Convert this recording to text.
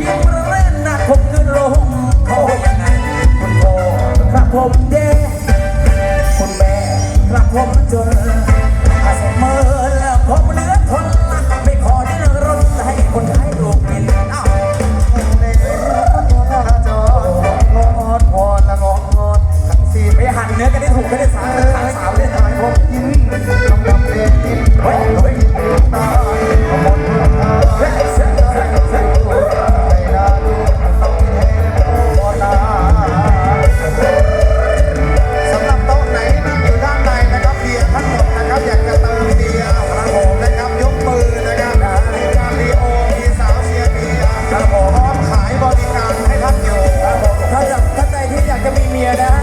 ยิ้มเด็นนะผมคือลมคอยังไงคุณพ่อครับผมแย่คุแม่ครับผมจนอาสม yeah.